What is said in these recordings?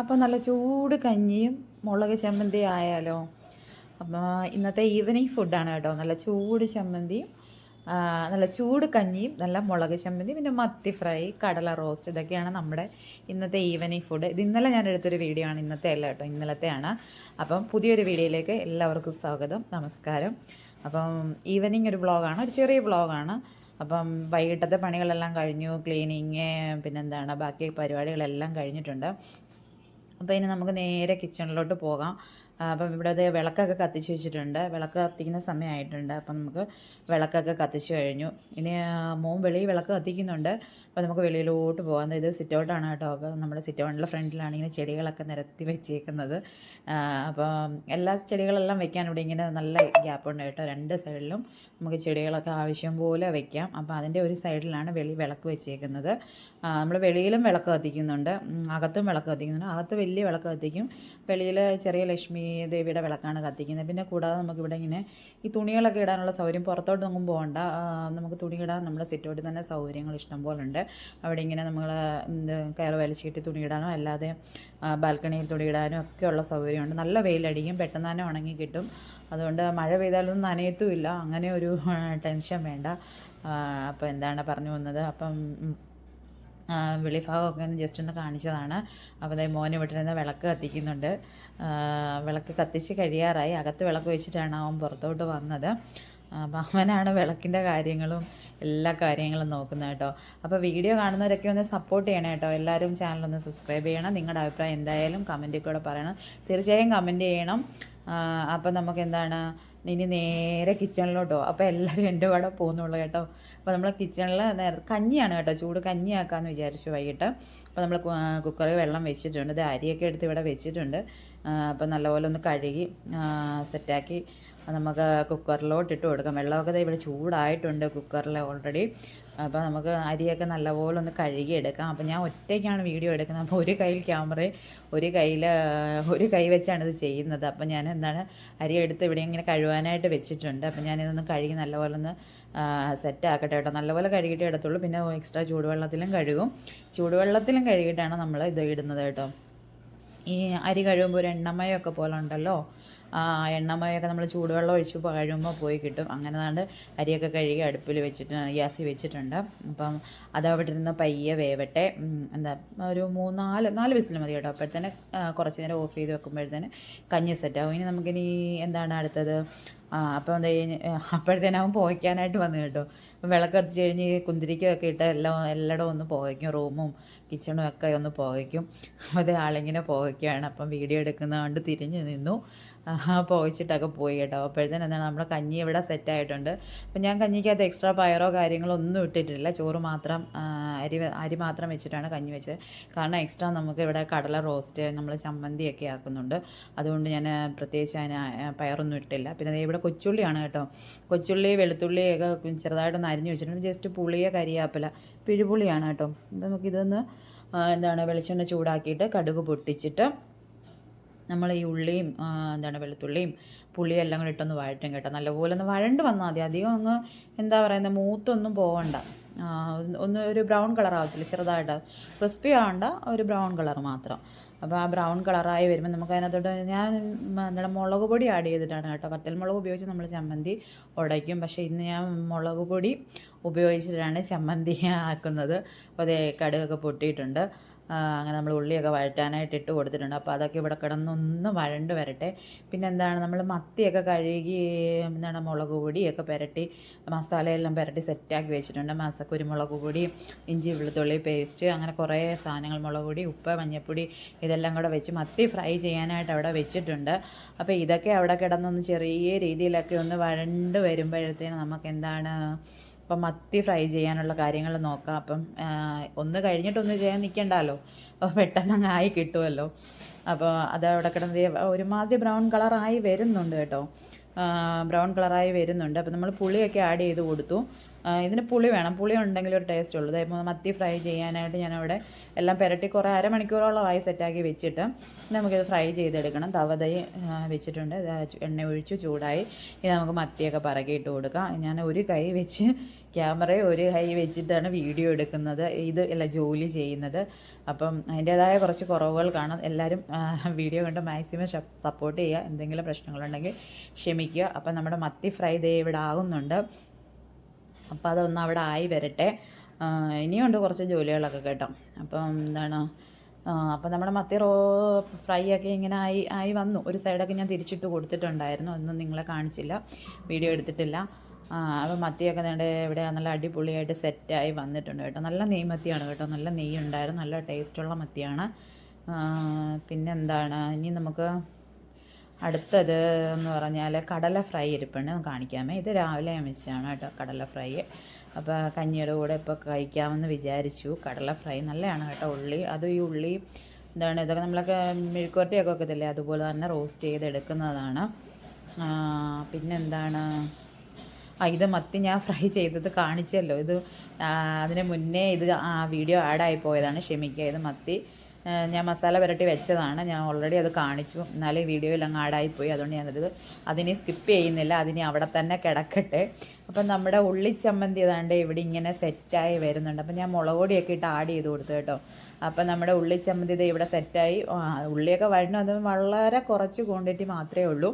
അപ്പോൾ നല്ല ചൂട് കഞ്ഞിയും മുളക് ചമ്മന്തി ആയാലോ. അപ്പോൾ ഇന്നത്തെ ഈവനിങ് ഫുഡാണ് കേട്ടോ. നല്ല ചൂട് ചമ്മന്തിയും നല്ല ചൂട് കഞ്ഞിയും നല്ല മുളക് ചമ്മന്തി പിന്നെ മത്തി ഫ്രൈ കടല റോസ്റ്റ് ഇതൊക്കെയാണ് നമ്മുടെ ഇന്നത്തെ ഈവനിങ് ഫുഡ് ഇത് ഇന്നലെ ഞാൻ എടുത്തൊരു വീഡിയോ ആണ്. ഇന്നത്തെ അല്ല കേട്ടോ ഇന്നലത്തെയാണ്. അപ്പം പുതിയൊരു വീഡിയോയിലേക്ക് എല്ലാവർക്കും സ്വാഗതം നമസ്കാരം. അപ്പം ഈവനിങ് ഒരു വ്ളോഗാണ് ഒരു ചെറിയ വ്ളോഗാണ് അപ്പം വൈകിട്ടത്തെ പണികളെല്ലാം കഴിഞ്ഞു ക്ലീനിങ് പിന്നെന്താണ് ബാക്കി പരിപാടികളെല്ലാം കഴിഞ്ഞിട്ടുണ്ട്. അപ്പോൾ ഇനി നമുക്ക് നേരെ കിച്ചണിലോട്ട് പോകാം. അപ്പം ഇവിടെ അത് വിളക്കൊക്കെ കത്തിച്ച് വെച്ചിട്ടുണ്ട്. വിളക്ക് കത്തിക്കുന്ന സമയമായിട്ടുണ്ട്. അപ്പം നമുക്ക് വിളക്കൊക്കെ കത്തിച്ച് കഴിഞ്ഞു. ഇനി മോൻ വെളിയിൽ വിളക്ക് കത്തിക്കുന്നുണ്ട്. അപ്പോൾ നമുക്ക് വെളിയിലോട്ട് പോകാം. ഇത് സിറ്റ് ഔട്ടാണ് കേട്ടോ. അപ്പോൾ നമ്മുടെ സിറ്റ് ഔട്ടിന്റെ ഫ്രണ്ടിലാണ് ഇങ്ങനെ ചെടികളൊക്കെ നിരത്തി വെച്ചേക്കുന്നത്. അപ്പോൾ അപ്പം എല്ലാ ചെടികളെല്ലാം വെക്കാൻ ഇവിടെ ഇങ്ങനെ നല്ല ഗ്യാപ്പ് ഉണ്ട് കേട്ടോ. രണ്ട് സൈഡിലും നമുക്ക് ചെടികളൊക്കെ ആവശ്യം പോലെ വെക്കാം. അപ്പോൾ അതിന്റെ ഒരു സൈഡിലാണ് വെളി വിളക്ക് വെച്ചേക്കുന്നത്. നമ്മൾ വെളിയിലും വിളക്ക് കത്തിക്കുന്നുണ്ട്. അകത്തും വിളക്ക് കത്തിക്കുന്നുണ്ട്. അകത്ത് വലിയ വിളക്ക് കത്തിക്കും. വെളിയിൽ ചെറിയ ലക്ഷ്മി ദേവിയുടെ വിളക്കാണ് കത്തിക്കുന്നത്. പിന്നെ കൂടാതെ നമുക്കിവിടെ ഇങ്ങനെ ഈ തുണികളൊക്കെ ഇടാനുള്ള സൗകര്യം പുറത്തോട്ടൊന്നും പോകണ്ട. ആ, നമുക്ക് തുണി ഇടാൻ നമ്മുടെ സിറ്റോട്ടിൽ തന്നെ സൗകര്യങ്ങൾ ഇഷ്ടംപോലെ ഉണ്ട്. അവിടെ ഇങ്ങനെ നമ്മൾ കയറ് വലിച്ചിട്ട് തുണി ഇടാനോ അല്ലാതെ ബാൽക്കണിയിൽ തുണി ഒക്കെ ഒക്കെയുള്ള സൗകര്യമുണ്ട്. നല്ല വെയിലടിക്കും പെട്ടെന്ന് തന്നെ ഉണങ്ങി കിട്ടും. അതുകൊണ്ട് മഴ പെയ്താലൊന്നും നനയത്തുമില്ല. അങ്ങനെ ഒരു ടെൻഷൻ വേണ്ട. അപ്പോൾ എന്താണ് പറഞ്ഞു വന്നത്? അപ്പം വെളിഭാഗമൊക്കെ ഒന്ന് ജസ്റ്റ് ഒന്ന് കാണിച്ചതാണ്. അപ്പോൾ മോനെ മോന് വിട്ടിരുന്ന വിളക്ക് കത്തിക്കുന്നുണ്ട്. വിളക്ക് കത്തിച്ച് കഴിയാറായി. അകത്ത് വിളക്ക് വെച്ചിട്ടാണ് അവൻ പുറത്തോട്ട് വന്നത്. അപ്പോൾ അവനാണ് വിളക്കിന്റെ കാര്യങ്ങളും എല്ലാ കാര്യങ്ങളും നോക്കുന്നത് കേട്ടോ. അപ്പോൾ വീഡിയോ കാണുന്നവരൊക്കെ ഒന്ന് സപ്പോർട്ട് ചെയ്യണം കേട്ടോ. എല്ലാവരും ചാനലൊന്ന് സബ്സ്ക്രൈബ് ചെയ്യണം. നിങ്ങളുടെ അഭിപ്രായം എന്തായാലും കമന്റിൽ കൂടെ പറയണം. തീർച്ചയായും കമന്റ് ചെയ്യണം. അപ്പം നമുക്ക് എന്താണ് ഇനി നേരെ കിച്ചണിലോട്ടോ അപ്പോൾ എല്ലാവരും എന്റെ കൂടെ പോകുന്നുള്ളൂ കേട്ടോ. അപ്പോൾ നമ്മൾ കിച്ചണിൽ നേരെ കഞ്ഞിയാണ് കേട്ടോ. ചൂട് കഞ്ഞിയാക്കാമെന്ന് വിചാരിച്ചു വൈകിട്ട്. അപ്പോൾ നമ്മൾ കുക്കറിൽ വെള്ളം വെച്ചിട്ടുണ്ട്. അരിയൊക്കെ എടുത്ത് ഇവിടെ വെച്ചിട്ടുണ്ട്. അപ്പോൾ നല്ലപോലെ ഒന്ന് കഴുകി സെറ്റാക്കി നമുക്ക് കുക്കറിലോട്ട് ഇട്ട് കൊടുക്കാം. വെള്ളമൊക്കെ ഇവിടെ ചൂടായിട്ടുണ്ട് കുക്കറിൽ ഓൾറെഡി അപ്പോൾ നമുക്ക് അരിയൊക്കെ നല്ലപോലെ ഒന്ന് കഴുകി എടുക്കാം അപ്പോൾ ഞാൻ ഒറ്റയ്ക്കാണ് വീഡിയോ എടുക്കുന്നത്. അപ്പോൾ ഒരു കയ്യിൽ ക്യാമറയും ഒരു കയ്യിൽ ഒരു കൈ വെച്ചാണ് ഇത് ചെയ്യുന്നത്. അപ്പോൾ ഞാൻ എന്താണ് അരി എടുത്ത് ഇവിടെ ഇങ്ങനെ കഴുകാനായിട്ട് വെച്ചിട്ടുണ്ട്. അപ്പോൾ ഞാനിതൊന്ന് കഴുകി നല്ലപോലെ ഒന്ന് സെറ്റ് ആക്കട്ടെ കേട്ടോ. നല്ലപോലെ കഴുകിയിട്ടേ എടുത്തുള്ളൂ പിന്നെ എക്സ്ട്രാ ചൂടുവെള്ളത്തിലും കഴുകും. ചൂടുവെള്ളത്തിലും കഴുകിയിട്ടാണ് നമ്മൾ ഇത് ഇടുന്നത് കേട്ടോ. ഈ അരി കഴുകുമ്പോൾ ഒരു എണ്ണമയമൊക്കെ പോലെ ഉണ്ടല്ലോ. എണ്ണമയൊക്കെ നമ്മൾ ചൂടുവെള്ളം ഒഴിച്ച് കഴിയുമ്പോൾ പോയി കിട്ടും. അങ്ങനെ നാണ്ട് അരിയൊക്കെ കഴുകി അടുപ്പിൽ വെച്ചിട്ട് ഗ്യാസിൽ വെച്ചിട്ടുണ്ട്. അപ്പം അതവിടെ ഇരുന്ന് പയ്യെ വേവട്ടെ. എന്താ ഒരു മൂന്നാൽ നാല് വിസിൽ മതി കേട്ടോ. അപ്പോഴത്തേന് കുറച്ച് നേരം ഓഫ് ചെയ്ത് വെക്കുമ്പോഴത്തേന് കഞ്ഞി സെറ്റാവും ഇനി നമുക്കിനി എന്താണ് അടുത്തത്? ആ അപ്പോൾ എന്താ അപ്പോഴത്തേനും അവൻ പോയിക്കാനായിട്ട് വന്നു കേട്ടോ. അപ്പം വിളക്ക് കത്തിച്ച് കഴിഞ്ഞ് കുന്തിരിക്കൊക്കെ ഇട്ട് എല്ലാം എല്ലായിടവും ഒന്ന് പോകും റൂമും കിച്ചണും ഒക്കെ ഒന്ന് പോകും അത് ആളിങ്ങനെ പോകുകയാണ് അപ്പം വീഡിയോ എടുക്കുന്നതുകൊണ്ട് തിരിഞ്ഞ് നിന്നു. ആഹാ, പുകച്ചിട്ടൊക്കെ പോയി കേട്ടോ അപ്പോഴത്തേന് എന്താണ് നമ്മുടെ കഞ്ഞി ഇവിടെ സെറ്റ് ആയിട്ടുണ്ട്. അപ്പം ഞാൻ കഞ്ഞിക്കകത്ത് എക്സ്ട്രാ പയറോ കാര്യങ്ങളോ ഒന്നും ഇട്ടിട്ടില്ല. ചോറ് മാത്രം അരി അരി മാത്രം വെച്ചിട്ടാണ് കഞ്ഞി വെച്ചത്. കാരണം എക്സ്ട്രാ നമുക്ക് ഇവിടെ കടല റോസ്റ്റ് നമ്മൾ ചമ്മന്തിയൊക്കെ ആക്കുന്നുണ്ട്. അതുകൊണ്ട് ഞാൻ പ്രത്യേകിച്ച് അതിന് പയറൊന്നും ഇട്ടില്ല. പിന്നെ ഇവിടെ കൊച്ചുള്ളിയാണ് കേട്ടോ. കൊച്ചുള്ളി വെളുത്തുള്ളിയൊക്കെ ചെറുതായിട്ടൊന്ന് അരിഞ്ഞു വെച്ചിട്ടുണ്ട്. ജസ്റ്റ് പുളിയ കരിയാപ്പില പിഴുപുളിയാണ് കേട്ടോ. നമുക്കിതൊന്ന് എന്താണ് വെളിച്ചെണ്ണ ചൂടാക്കിയിട്ട് കടുക് പൊട്ടിച്ചിട്ട് നമ്മൾ ഈ ഉള്ളിയും എന്താണ് വെളുത്തുള്ളിയും പുളിയും എല്ലാം കൂടി ഇട്ടൊന്ന് വഴറ്റും കേട്ടോ. നല്ലപോലെ ഒന്ന് വഴണ്ട് വന്നാൽ മതി. അധികം അങ്ങ് എന്താ പറയുന്നത് മൂത്തൊന്നും പോകണ്ട ഒന്ന് ഒരു ബ്രൗൺ കളർ ആവത്തില്ല ചെറുതായിട്ട്. ക്രിസ്പി ആവണ്ട ഒരു ബ്രൗൺ കളർ മാത്രം. അപ്പോൾ ആ ബ്രൗൺ കളറായി വരുമ്പോൾ നമുക്ക് അതിനകത്തോട്ട് ഞാൻ എന്താണ് മുളക് പൊടി ആഡ് ചെയ്തിട്ടാണ് കേട്ടോ. വറ്റൽ മുളക് ഉപയോഗിച്ച് നമ്മൾ ചമ്മന്തി ഉടയ്ക്കും. പക്ഷേ ഇന്ന് ഞാൻ മുളക് പൊടി ഉപയോഗിച്ചിട്ടാണ് ചമ്മന്തി ആക്കുന്നത്. അപ്പോൾ അതേ കടുകൊക്കെ പൊട്ടിയിട്ടുണ്ട്. അങ്ങനെ നമ്മൾ ഉള്ളിയൊക്കെ വഴറ്റാനായിട്ട് ഇട്ട് കൊടുത്തിട്ടുണ്ട്. അപ്പോൾ അതൊക്കെ ഇവിടെ കിടന്നൊന്ന് വഴണ്ട് വരട്ടെ. പിന്നെ എന്താണ് നമ്മൾ മത്തിയൊക്കെ കഴുകി എന്താണ് മുളക് പൊടിയൊക്കെ പുരട്ടി മസാലയെല്ലാം പുരട്ടി സെറ്റാക്കി വെച്ചിട്ടുണ്ട്. മസ കുരുമുളക് പൊടി ഇഞ്ചി വെളുത്തുള്ളി പേസ്റ്റ് അങ്ങനെ കുറേ സാധനങ്ങൾ മുളക് പൊടി ഉപ്പ് മഞ്ഞൾപ്പൊടി ഇതെല്ലാം കൂടെ വെച്ച് മത്തി ഫ്രൈ ചെയ്യാനായിട്ട് അവിടെ വെച്ചിട്ടുണ്ട്. അപ്പോൾ ഇതൊക്കെ അവിടെ കിടന്നൊന്ന് ചെറിയ രീതിയിലൊക്കെ ഒന്ന് വഴണ്ട് വരുമ്പോഴത്തേന് നമുക്ക് എന്താണ് അപ്പം മത്തി ഫ്രൈ ചെയ്യാനുള്ള കാര്യങ്ങൾ നോക്കാം. അപ്പം ഒന്ന് കഴിഞ്ഞിട്ടൊന്ന് ചെയ്യാൻ നിൽക്കണ്ടല്ലോ അപ്പോൾ പെട്ടെന്ന് അങ്ങ് ആയി കിട്ടുമല്ലോ അപ്പോൾ അത് അവിടെ കിടന്നത് ഒരുമാതിരി ബ്രൗൺ കളറായി വരുന്നുണ്ട് കേട്ടോ. ബ്രൗൺ കളറായി വരുന്നുണ്ട്. അപ്പോൾ നമ്മൾ പുളിയൊക്കെ ആഡ് ചെയ്ത് കൊടുത്തു. ഇതിന് പുളി വേണം. പുളി ഉണ്ടെങ്കിൽ ഒരു ടേസ്റ്റ് ഉള്ളൂ ഇതേപോലെ മത്തി ഫ്രൈ ചെയ്യാനായിട്ട് ഞാനവിടെ എല്ലാം പുരട്ടി കുറേ അരമണിക്കൂറോളമായി സെറ്റാക്കി വെച്ചിട്ട് നമുക്കിത് ഫ്രൈ ചെയ്തെടുക്കണം. തവതയും വെച്ചിട്ടുണ്ട്. എണ്ണ ഒഴിച്ച് ചൂടായി. ഇനി നമുക്ക് മത്തിയൊക്കെ പറകിയിട്ട് കൊടുക്കാം. ഞാൻ ഒരു കൈ വെച്ച് ക്യാമറ ഒരു കൈ വെച്ചിട്ടാണ് വീഡിയോ എടുക്കുന്നത്. ഇത് അല്ല ജോലി ചെയ്യുന്നത്. അപ്പം അതിന്റേതായ കുറച്ച് കുറവുകൾ കാണാം. എല്ലാവരും വീഡിയോ കണ്ട് മാക്സിമം സപ്പോർട്ട് ചെയ്യുക. എന്തെങ്കിലും പ്രശ്നങ്ങളുണ്ടെങ്കിൽ ക്ഷമിക്കുക. അപ്പം നമ്മുടെ മത്തി ഫ്രൈ ദേ ഇവിടെ ആകുന്നുണ്ട്. അപ്പോൾ അതൊന്ന് അവിടെ ആയി വരട്ടെ. ഇനിയുണ്ട് കുറച്ച് ജോലികളൊക്കെ കേട്ടോ. അപ്പം എന്താണ് അപ്പം നമ്മുടെ മത്തി റോ ഫ്രൈ ഒക്കെ ഇങ്ങനെ ആയി ആയി വന്നു. ഒരു സൈഡൊക്കെ ഞാൻ തിരിച്ചിട്ട് കൊടുത്തിട്ടുണ്ടായിരുന്നു. ഒന്നും നിങ്ങളെ കാണിച്ചില്ല. വീഡിയോ എടുത്തിട്ടില്ല. അപ്പോൾ മത്തിയൊക്കെ നേടെ ഇവിടെ നല്ല അടിപൊളിയായിട്ട് സെറ്റായി വന്നിട്ടുണ്ട് കേട്ടോ. നല്ല നെയ് മത്തിയാണ് കേട്ടോ. നല്ല നെയ്യ് ഉണ്ടായിരുന്നു. നല്ല ടേസ്റ്റുള്ള മത്തിയാണ്. പിന്നെന്താണ് ഇനി നമുക്ക് അടുത്തത് എന്ന് പറഞ്ഞാൽ കടല ഫ്രൈ ഇരിപ്പുണ്ട്. കാണിക്കാമേ. ഇത് രാവിലെ വെച്ചതാണ് കേട്ടോ കടല ഫ്രൈ. അപ്പോൾ കഞ്ഞിയുടെ കൂടെ ഇപ്പോൾ കഴിക്കാമെന്ന് വിചാരിച്ചു. കടല ഫ്രൈ നല്ലതാണ് കേട്ടോ ഉള്ളി. അതും ഈ ഉള്ളി എന്താണ് ഇതൊക്കെ നമ്മളൊക്കെ മെഴുക്കുവരട്ടിയൊക്കെ വെക്കത്തില്ലേ? അതുപോലെ തന്നെ റോസ്റ്റ് ചെയ്തെടുക്കുന്നതാണ്. പിന്നെന്താണ്? ആ ഇത് മത്തി ഞാൻ ഫ്രൈ ചെയ്തത് കാണിച്ചല്ലോ. ഇത് അതിന് മുന്നേ ഇത് ആ വീഡിയോ ആഡായി പോയതാണ് ക്ഷമിക്കുക. ഇത് മത്തി ഞാൻ മസാല പുരട്ടി വെച്ചതാണ്. ഞാൻ ഓൾറെഡി അത് കാണിച്ചു. എന്നാലും വീഡിയോയിൽ അങ്ങ് ആടായിപ്പോയി പോയി. അതുകൊണ്ട് ഞാനത് അതിനെ സ്കിപ്പ് ചെയ്യുന്നില്ല. അതിനെ അവിടെ തന്നെ കിടക്കട്ടെ. അപ്പം നമ്മുടെ ഉള്ളി ചമ്മന്തി ഏതാണ്ട് ഇവിടെ ഇങ്ങനെ സെറ്റായി വരുന്നുണ്ട്. അപ്പം ഞാൻ മുളക് പൊടിയൊക്കെ ഇട്ട് ആഡ് ചെയ്ത് കൊടുത്തു കേട്ടോ. അപ്പം നമ്മുടെ ഉള്ളി ചമ്മന്തി ഇത് ഇവിടെ സെറ്റായി ഉള്ളിയൊക്കെ വഴണം അത് വളരെ കുറച്ച് ക്വാണ്ടിറ്റി മാത്രമേ ഉള്ളൂ.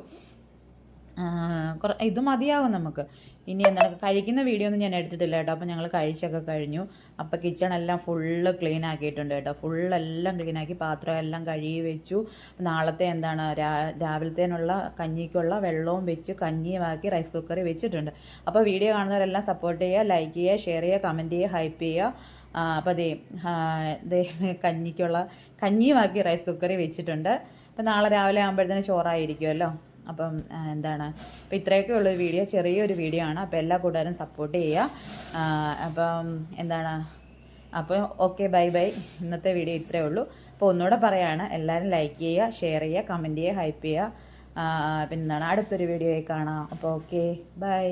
ഇത് മതിയാവും നമുക്ക്. ഇനി എന്താണ് കഴിക്കുന്ന വീഡിയോ ഒന്നും ഞാൻ എടുത്തിട്ടില്ല കേട്ടോ. അപ്പം ഞങ്ങൾ കഴിച്ചൊക്കെ കഴിഞ്ഞു. അപ്പം കിച്ചണെല്ലാം ഫുള്ള് ക്ലീൻ ആക്കിയിട്ടുണ്ട് കേട്ടോ. ഫുള്ളെല്ലാം ക്ലീൻ ആക്കി പാത്രം എല്ലാം കഴുകി വെച്ചു. നാളത്തെ എന്താണ് രാവിലത്തേനുള്ള കഞ്ഞിക്കുള്ള വെള്ളവും വെച്ച് കഞ്ഞിയുമാക്കി റൈസ് കുക്കറിൽ വെച്ചിട്ടുണ്ട്. അപ്പോൾ വീഡിയോ കാണുന്നവരെല്ലാം സപ്പോർട്ട് ചെയ്യുക ലൈക്ക് ചെയ്യുക ഷെയർ ചെയ്യുക കമന്റ് ചെയ്യുക ഹൈപ്പ് ചെയ്യുക. അപ്പോൾ അതേ കഞ്ഞിക്കുള്ള കഞ്ഞിയുമാക്കി റൈസ് കുക്കറിൽ വെച്ചിട്ടുണ്ട്. അപ്പം നാളെ രാവിലെ ആകുമ്പോഴത്തേന് ചോറായിരിക്കുമല്ലോ. അപ്പം എന്താണ്? അപ്പം ഇത്രയൊക്കെ ഉള്ളൊരു വീഡിയോ ചെറിയൊരു വീഡിയോ ആണ്. അപ്പോൾ എല്ലാ കൂട്ടുകാരും സപ്പോർട്ട് ചെയ്യുക. അപ്പം എന്താണ്? അപ്പോൾ ഓക്കെ ബൈ ബൈ ഇന്നത്തെ വീഡിയോ ഇത്രയേ ഉള്ളൂ. അപ്പോൾ ഒന്നുകൂടെ പറയാണ്. എല്ലാവരും ലൈക്ക് ചെയ്യുക ഷെയർ ചെയ്യുക കമന്റ് ചെയ്യുക ഹൈപ്പ് ചെയ്യുക. പിന്നെന്താണ് അടുത്തൊരു വീഡിയോയിൽ കാണാം. അപ്പോൾ ഓക്കെ ബൈ